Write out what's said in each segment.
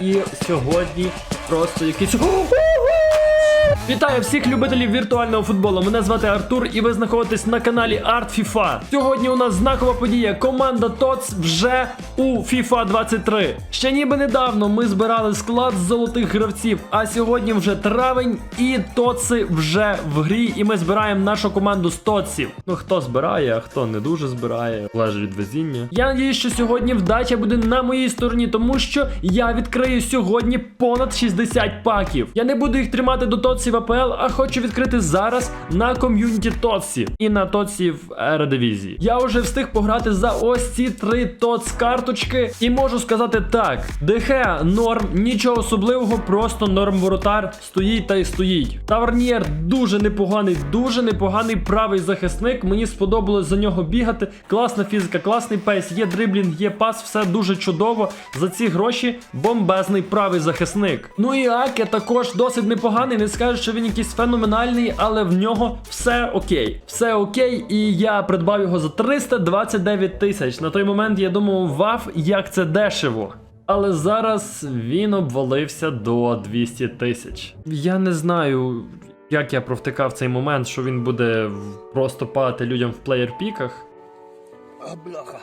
і сьогодні просто якийсь. Вітаю всіх любителів віртуального футболу. Мене звати Артур, і ви знаходитесь на каналі Art FIFA. Сьогодні у нас знакова подія. Команда ТОЦ вже у FIFA 23. Ще ніби недавно ми збирали склад з золотих гравців, а сьогодні вже травень, і ТОЦи вже в грі, і ми збираємо нашу команду з ТОЦів. Ну хто збирає, а хто не дуже збирає, залежить від везіння. Я надіюсь, що сьогодні вдача буде на моїй стороні, тому що я відкрию сьогодні понад 60 паків. Я не буду їх тримати до ТОЦів АПЛ, а хочу відкрити зараз на ком'юніті ТОЦів і на ТОЦі в Ередивізії. Я вже встиг пограти за ось ці три ТОЦ карточки, і можу сказати так: ДХ норм, нічого особливого, просто норм воротар стоїть та й стоїть. Тавернієр дуже непоганий, дуже непоганий правий захисник. Мені сподобалось за нього бігати. Класна фізика, класний пейс, є дриблінг, є пас, все дуже чудово. За ці гроші бомбезний правий захисник. Ну і Аке також досить непоганий. Не скажу, що він якийсь феноменальний, але в нього все окей. Все окей, і я придбав його за 329 тисяч. На той момент я думав, вав, як це дешево. Але зараз він обвалився до 200 тисяч. Я не знаю, як я провтикав цей момент, що він буде просто падати людям в плеєр-піках. А, бляха.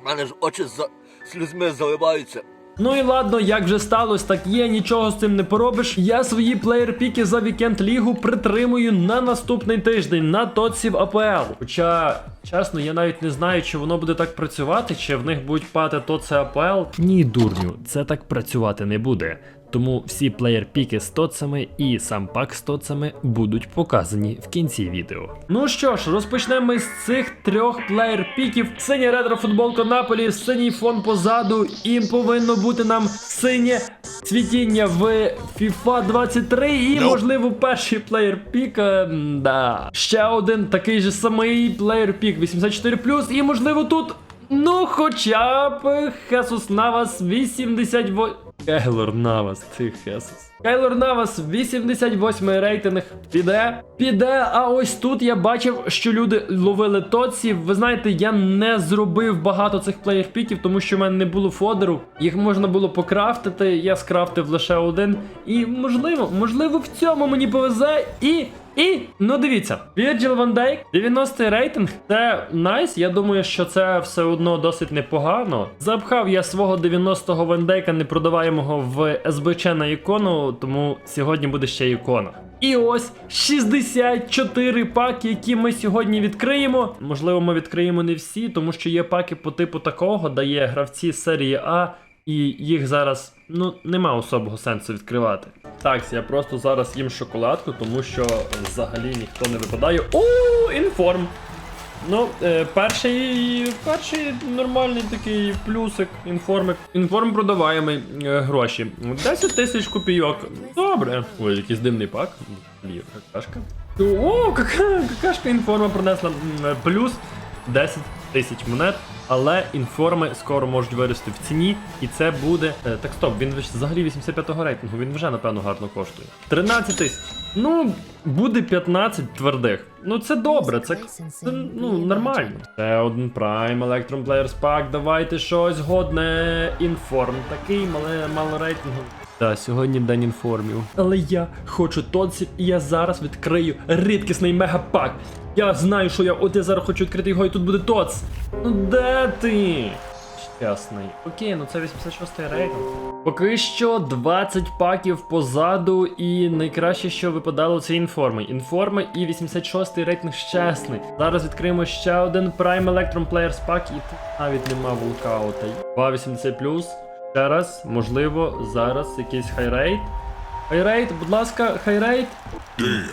У мене ж очі за слізьми заливаються. Ну і ладно, як вже сталося, так є, нічого з цим не поробиш. Я свої плеєр-піки за вікенд лігу притримую на наступний тиждень на тоців АПЛ. Хоча, чесно, я навіть не знаю, чи воно буде так працювати, чи в них будуть пати тоци АПЛ. Ні, дурню, це так працювати не буде. Тому всі плеєр-піки з тоцами і сам пак з тоцами будуть показані в кінці відео. Ну що ж, розпочнемо ми з цих трьох плеєр-піків. Синя ретро футболка Наполі, синій фон позаду, і повинно бути нам синє цвітіння в FIFA 23 і, можливо, перший плеєр-пік. е, Да. Ще один такий же самий плеєр-пік 84 і, можливо, тут. Ну, хоча б Хесус Навас 88. Кайлор Навас, ти Хесус. Кайлор Навас 88 рейтинг піде. Піде. А ось тут я бачив, що люди ловили тоці. Ви знаєте, я не зробив багато цих плеєр-піків, тому що в мене не було фодеру. Їх можна було покрафтити. Я скрафтив лише один. І можливо, можливо, в цьому мені повезе і. І, ну дивіться, Virgil van Dijk, 90 рейтинг, це найс. Я думаю, що це все одно досить непогано. Запхав я свого 90-го Van Dijk непродаваємого в СБЧ на ікону, тому сьогодні буде ще ікона. І ось 64 паки, які ми сьогодні відкриємо. Можливо, ми відкриємо не всі, тому що є паки по типу такого, де є гравці серії А, і їх зараз ну нема особого сенсу відкривати. Так, я просто зараз їм шоколадку, тому що взагалі ніхто не випадає. О, інформ! Ну, е, перший, перший нормальний такий плюсик, інформик. Інформ продаваємий е, гроші. 10 тисяч копійок. Добре. Ой, якийсь димний пак. Какашка. О, какашка інформа принесла е, плюс 10 тисяч монет. Але інформи скоро можуть вирости в ціні, і це буде. е, так стоп, він взагалі 85-го рейтингу, він вже напевно гарно коштує. 13 тисяч. Ну, буде 15 твердих. Ну це добре, це, це ну, нормально. Це один Prime Electron Players Pack, давайте щось годне. Інформ. Такий мале, малорейтинговий. Та, сьогодні день інформів. Але я хочу тоців, і я зараз відкрию рідкісний мегапак. Я знаю, що я от я зараз хочу відкрити його, і тут буде тоц. Ну де ти? Щасний. Окей, ну це 86-й рейтинг. Поки що 20 паків позаду, і найкраще, що випадало, це інформи. Інформи і 86-й рейтинг щасний. Зараз відкриємо ще один Prime Electron Players Pack, і тут навіть нема вулкаута. 280 плюс. Ще раз, можливо, зараз якийсь хайрейт. Хайрейт, будь ласка, хайрейт.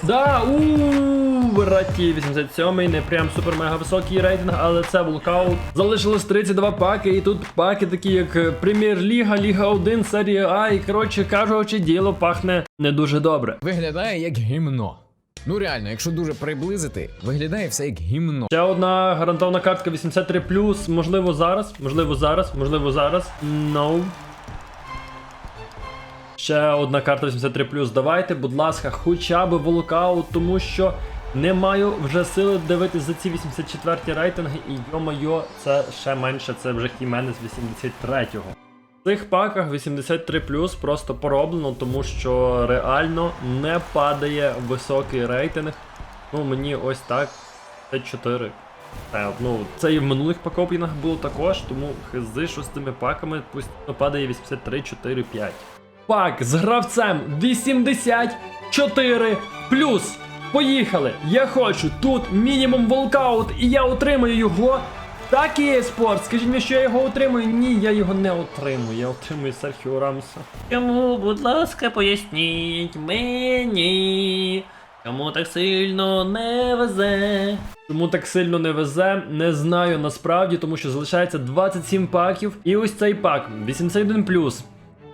Да, ууу, браті, 87-й, не прям супер мега високий рейтинг, але це вулкаут. Залишилось 32 паки, і тут паки такі, як е, Прем'єр-ліга, Ліга 1, Серія А, і коротше кажучи, діло пахне не дуже добре. Виглядає як гімно. Ну реально, якщо дуже приблизити, виглядає все як гімно. Ще одна гарантована картка 83 можливо зараз, можливо зараз, можливо зараз. No. Ще одна карта 83 Давайте, будь ласка, хоча б волкаут, тому що не маю вже сили дивитись за ці 84 рейтинги, і йо-моє, це ще менше, це вже Хіменес 83-го. В цих паках 83 просто пороблено, тому що реально не падає високий рейтинг. Ну, мені ось так. 4. Та, ну, це і в минулих пакопінах було також, тому хизи, що з цими паками постійно падає 83, 4, 5. Пак з гравцем 84 плюс. Поїхали! Я хочу тут мінімум волкаут, і я отримаю його. Так і є спорт. Скажіть мені, що я його отримую? Ні, я його не отримую. Я отримую Серхіо Рамса. Чому, будь ласка, поясніть мені, кому так сильно не везе. Чому так сильно не везе, не знаю насправді, тому що залишається 27 паків. І ось цей пак 81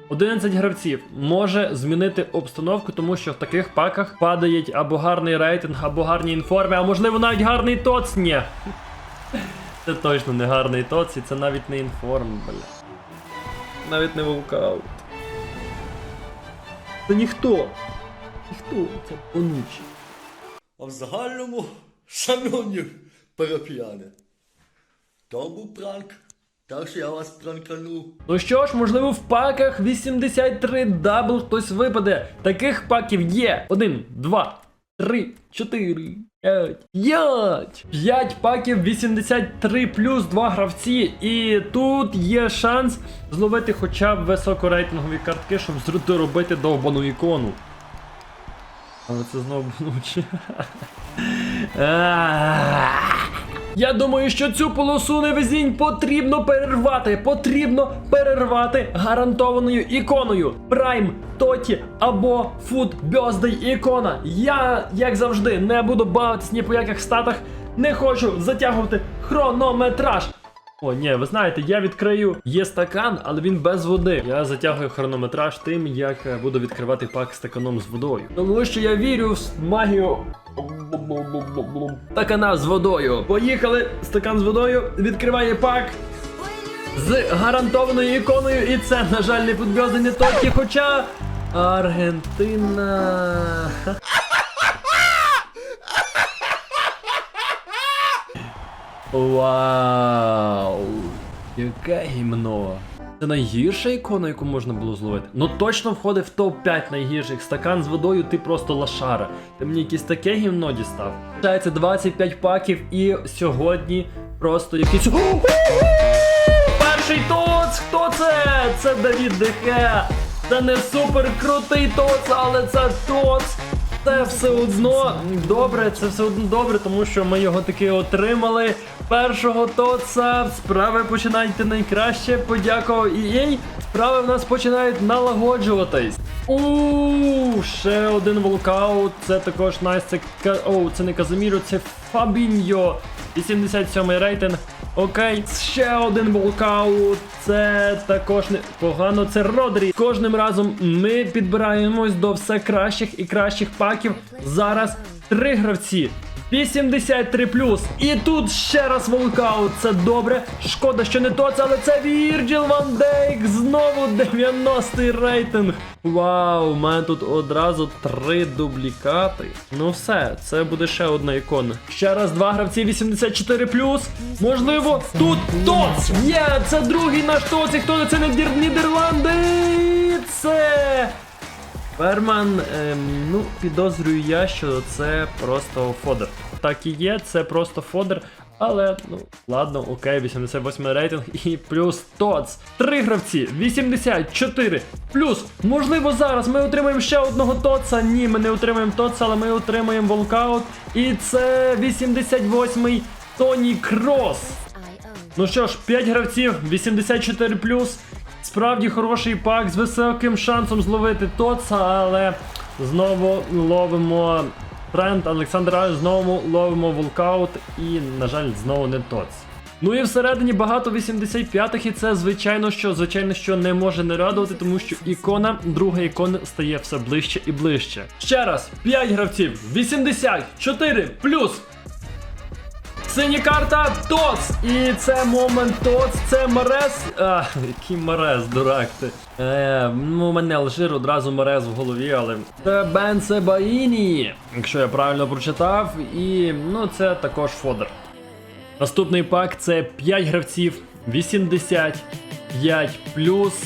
11 гравців може змінити обстановку, тому що в таких паках падає або гарний рейтинг, або гарні інформи, а можливо навіть гарний тоц. Це точно не гарний тоц, і це навіть не інформ, бля. Навіть не вовкаут. Це ніхто. Ніхто, це понучі. А в загальному, шановні парафіяни, то був пранк. Так що я вас пранканув. Ну що ж, можливо, в паках 83 дабл хтось випаде. Таких паків є. 1, 2, 3, 4, 5, 5. 5 паків 83 плюс 2 гравці. І тут є шанс зловити хоча б високорейтингові картки, щоб доробити робити довбану ікону. Але це знову вночі. Я думаю, що цю полосу невезінь потрібно перервати. Потрібно перервати гарантованою іконою. Прайм, Тоті або Фуд Бьоздей ікона. Я, як завжди, не буду бавитись ні по яких статах. Не хочу затягувати хронометраж. О, ні, ви знаєте, я відкрию. Є стакан, але він без води. Я затягую хронометраж тим, як е, буду відкривати пак стаканом з водою. Тому що я вірю в магію. Стакана з водою. Поїхали. Стакан з водою. Відкриває пак. З гарантованою іконою. І це, на жаль, не підв'язані токи, хоча. Аргентина. Вау! Яке гімно! Це найгірша ікона, яку можна було зловити. Ну точно входить в топ-5 найгірших. Стакан з водою, ти просто лашара. Ти мені якесь таке гімно дістав. Залишається 25 паків, і сьогодні просто якийсь. Перший тоц! Хто це? Це Давід Дехе. Це не супер крутий тоц, але це тоц. Це все одно добре, це все одно добре, тому що ми його таки отримали. Першого тоца. Справи починають найкраще. Подякував EA. Справи в нас починають налагоджуватись. У ще один волкаут. Це також найс. Це Оу, це не Казиміро, це Фабіньо. 87 рейтинг. Окей, ще один волкаут. Це також не погано. Це Родрі. Кожним разом ми підбираємось до все кращих і кращих паків. Зараз три гравці. 83 І тут ще раз волкаут. Це добре. Шкода, що не то, але це Вірджіл Ван Дейк. Знову 90-й рейтинг. Вау, у мене тут одразу три дублікати. Ну все, це буде ще одна ікона. Ще раз два гравці 84 Можливо, тут ТОЦ! Є, це другий наш ТОЦ, і хто це не Нідерланди. Це. Ферман, ем, ну, підозрюю я, що це просто фодер. Так і є, це просто фодер. Але, ну, ладно, окей, 88 рейтинг і плюс ТОЦ. Три гравці, 84 плюс. Можливо, зараз ми отримаємо ще одного ТОЦа. Ні, ми не отримаємо ТОЦа, але ми отримаємо волкаут. І це 88-й Тоні Крос. Ну що ж, 5 гравців, 84 Справді хороший пак з високим шансом зловити Тоца, але знову ловимо тренд Олександра, знову ловимо волкаут і, на жаль, знову не Тоц. Ну і всередині багато 85-х, і це звичайно що, звичайно, що не може не радувати, тому що ікона, друга ікона стає все ближче і ближче. Ще раз, 5 гравців, 84 плюс. Синя карта ТОЦ! І це момент ТОЦ, це Марес. А, який Марес, дурак ти. Е, ну, мене Алжир одразу Марес в голові, але. Це Бен Себаїні, якщо я правильно прочитав, і ну це також Фодер. Наступний пак це 5 гравців, 80 5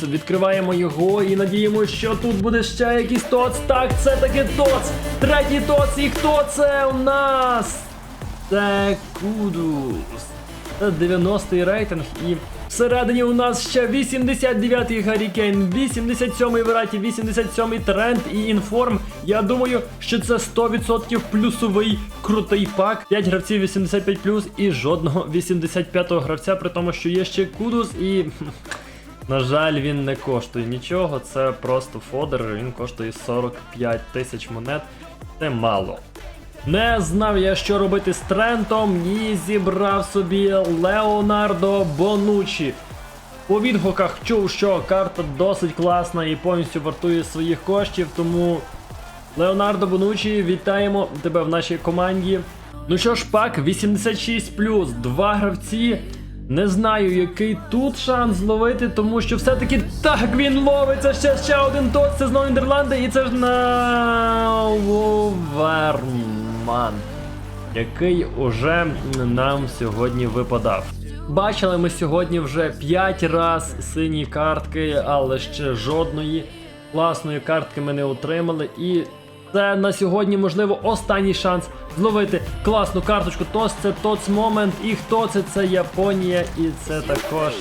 Відкриваємо його і надіємося, що тут буде ще якийсь тоц. Так, це таки тоц. Третій тоц. І хто це у нас? Це Кудус. Це 90-й рейтинг і всередині у нас ще 89-й Гаррі Кейн, 87-й Вераті, 87-й Тренд і Інформ. Я думаю, що це 100% плюсовий крутий пак. 5 гравців 85 і жодного 85-го гравця, при тому, що є ще Кудус і. На жаль, він не коштує нічого, це просто фодер, він коштує 45 тисяч монет. Це мало. Не знав я, що робити з Трентом, і зібрав собі Леонардо Бонучі. По відгуках чув, що карта досить класна і повністю вартує своїх коштів, тому Леонардо Бонучі, вітаємо тебе в нашій команді. Ну що ж, пак 86 два гравці. Не знаю, який тут шанс зловити, тому що все-таки так він ловиться. Ще ще один тот, це знову Нідерланди, і це ж на Воверман, який уже нам сьогодні випадав. Бачили ми сьогодні вже 5 раз сині картки, але ще жодної класної картки ми не отримали. І це на сьогодні, можливо, останній шанс зловити класну карточку. Тос це Тоц Момент. І хто це? Це Японія, і це також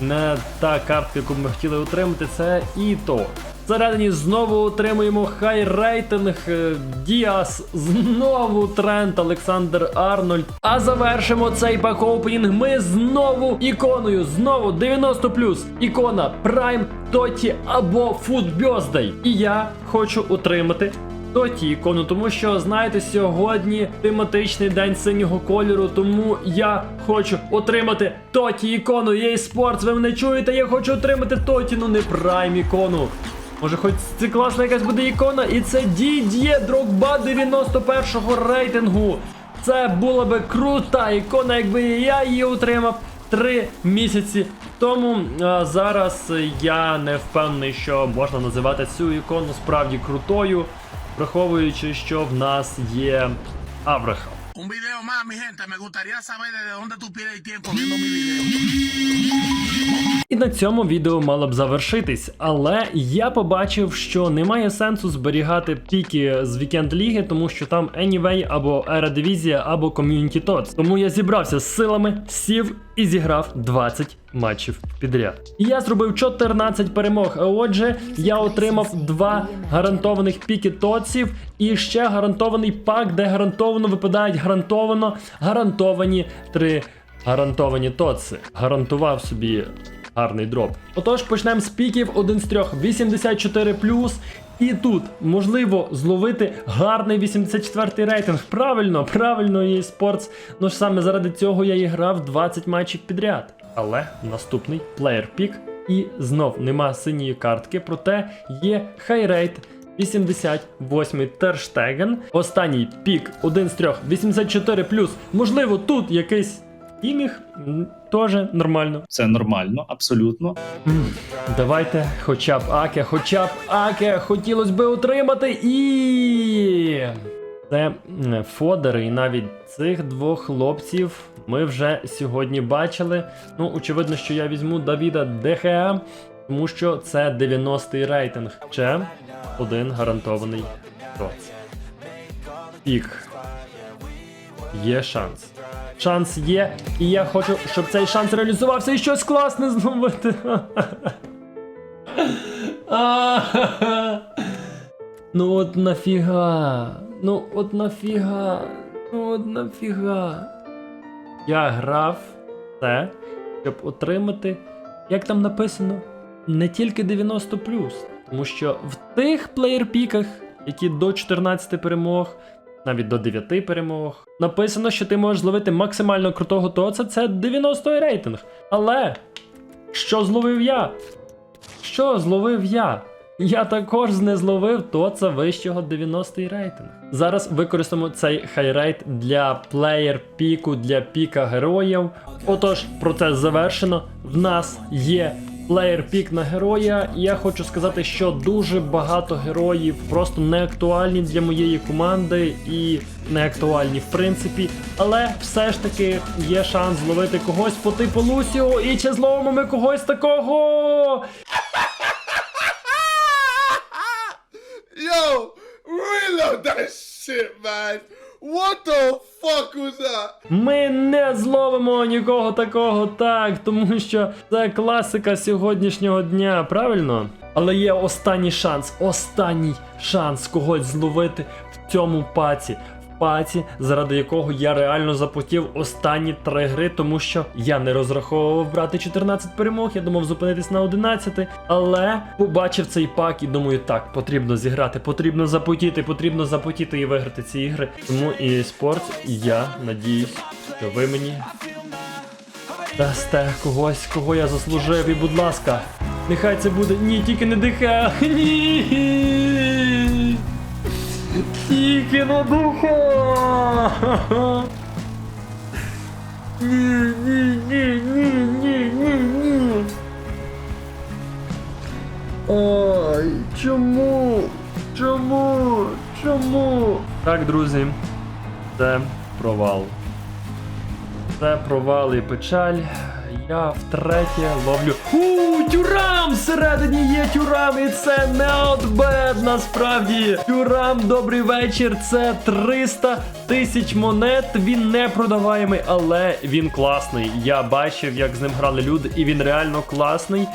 не та картка, яку ми хотіли отримати, це Іто. Всередині знову отримуємо хай рейтинг е, Діас, знову Трент Олександр Арнольд. А завершимо цей пак-опенінг ми знову іконою, знову 90 ікона Prime, Тоті або Birthday. І я хочу отримати Тоті ікону, тому що знаєте, сьогодні тематичний день синього кольору, тому я хочу отримати Тоті ікону. EA Sports, ви мене чуєте? Я хочу отримати Тоті, ну не прайм ікону. Може, хоч це класна якась буде ікона, і це Дід'є Дрогба 91-го рейтингу. Це була би крута ікона, якби я її отримав три місяці тому. А зараз я не впевнений, що можна називати цю ікону справді крутою, враховуючи, що в нас є Аврахам. Un video más, mi gente. Me gustaría saber desde dónde tú pierdes el tiempo viendo mi video. І на цьому відео мало б завершитись, але я побачив, що немає сенсу зберігати піки з вікенд ліги, тому що там Anyway або Еродивізія, або Community Tots. Тому я зібрався з силами, сів і зіграв 20 матчів підряд. І я зробив 14 перемог. А отже, я отримав два гарантованих піки тоців і ще гарантований пак, де гарантовано випадають гарантовано гарантовані три гарантовані тоци. Гарантував собі гарний дроп. Отож, почнемо з піків один з трьох 84 І тут можливо зловити гарний 84 рейтинг. Правильно, правильно, EA Sports. Ну ж саме заради цього я і грав 20 матчів підряд. Але наступний плеєр пік. І знов нема синьої картки, проте є хайрейт 88 Терштеген. Останній пік 1 з 3 84 Можливо, тут якийсь М, Теж нормально. Це нормально, абсолютно. Давайте хоча б Аке, хоча б Аке хотілося би отримати і. Це фодери, і навіть цих двох хлопців ми вже сьогодні бачили. Ну, очевидно, що я візьму Давіда ДХА, тому що це 90-й рейтинг. Ще один гарантований роц. Пік. Є шанс. Шанс є, і я хочу, щоб цей шанс реалізувався і щось класне зловити. Ну от нафіга. Ну от нафіга. Ну от нафіга. Я грав це, щоб отримати, як там написано, не тільки 90 Тому що в тих плеєр-піках, які до 14 перемог, навіть до 9 перемог, написано, що ти можеш зловити максимально крутого тоца, це 90 рейтинг. Але що зловив я? Що зловив я? Я також не зловив тоца вищого 90-й рейтинг. Зараз використаємо цей хайрейт для плеєр піку, для піка героїв. Отож, процес завершено. В нас є плеєр пік на героя. І я хочу сказати, що дуже багато героїв просто не актуальні для моєї команди і не актуальні в принципі. Але все ж таки є шанс зловити когось по типу Лусіо. І чи зловимо ми когось такого? Yo, reload that shit, man. What the fuck was that? Ми не зловимо нікого такого так, тому що це класика сьогоднішнього дня, правильно? Але є останній шанс, останній шанс когось зловити в цьому паці. Паці, заради якого я реально запотів останні три гри, тому що я не розраховував брати 14 перемог, я думав зупинитись на 11, але побачив цей пак і думаю, так, потрібно зіграти, потрібно запотіти, потрібно запотіти і виграти ці ігри. Тому і спорт, я надіюсь, що ви мені дасте когось, кого я заслужив, і будь ласка, нехай це буде. Ні, тільки не диха. Ні. Тільки не диха. Ні, ні, ні, ні, ні, ні, ні. Ой, чому? Чому? Чому? Так, друзі, це провал. Це провал і печаль. Я втретє ловлю. У, тюрам! Всередині є тюрам, і це не отбед насправді. Тюрам, добрий вечір. Це 300 тисяч монет. Він не продаваємий, але він класний. Я бачив, як з ним грали люди, і він реально класний.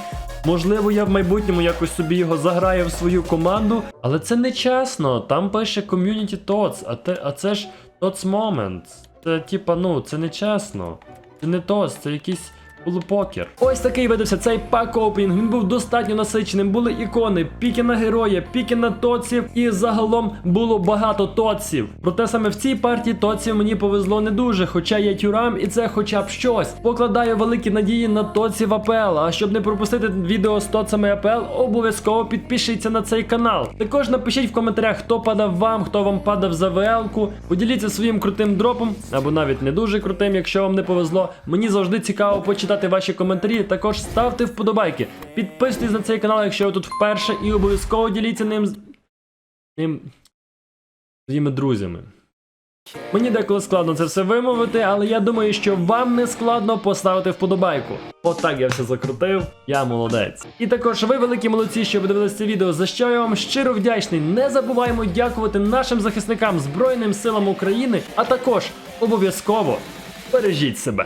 Можливо, я в майбутньому якось собі його заграю в свою команду, але це не чесно. Там пише Community Tots, а, те, а це ж Tots Moments. Це типа, ну, це не чесно. Це не Tots, це якийсь полупокер. Ось такий видався цей пак опенінг. Він був достатньо насиченим. Були ікони, піки на героя, піки на тоців, і загалом було багато тоців. Проте саме в цій партії тоців мені повезло не дуже, хоча є тюрам, і це хоча б щось. Покладаю великі надії на тоців АПЛ. А щоб не пропустити відео з тоцами АПЛ, обов'язково підпишіться на цей канал. Також напишіть в коментарях, хто падав вам, хто вам падав за ВЛ-ку. Поділіться своїм крутим дропом, або навіть не дуже крутим, якщо вам не повезло. Мені завжди цікаво почитати ваші коментарі. Також ставте вподобайки. Підписуйтесь на цей канал, якщо ви тут вперше, і обов'язково діліться ним з ним своїми друзями. Мені деколи складно це все вимовити, але я думаю, що вам не складно поставити вподобайку. Отак я все закрутив, я молодець. І також ви великі молодці, що ви дивилися це відео, за що я вам щиро вдячний. Не забуваємо дякувати нашим захисникам Збройним силам України, а також обов'язково бережіть себе.